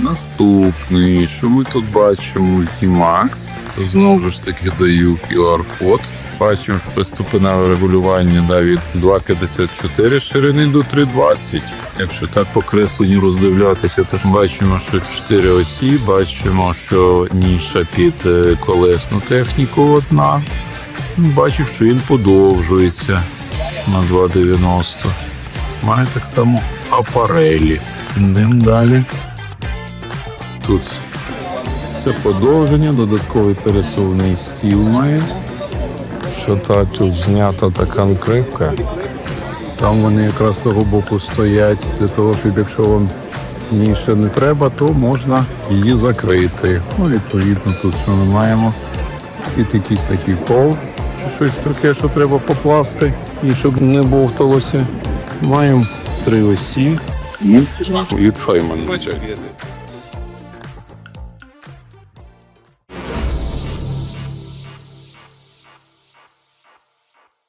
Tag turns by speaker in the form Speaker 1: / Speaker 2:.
Speaker 1: Наступний, що ми тут бачимо? Multimax. Знову ж таки даю QR-код. Бачимо, що ступеневе регулювання да, від 2,54 ширини до 3,20. Якщо так по кресленню роздивлятися, то бачимо, що 4 осі, бачимо, що ніша під е, колесну техніку одна. Бачив, що він подовжується на 2,90. Має так само апарелі. Йдемо далі. Тут це подовження, додатковий пересувний стіл має. Що та тут знята така накривка. Там вони якраз з того боку стоять, для того, щоб якщо вам ніше не треба, то можна її закрити. Ну, відповідно, тут що ми маємо? І якийсь такий ковш, чи щось таке, що треба покласти, і щоб не бовталося. Маємо три осі від Фейман.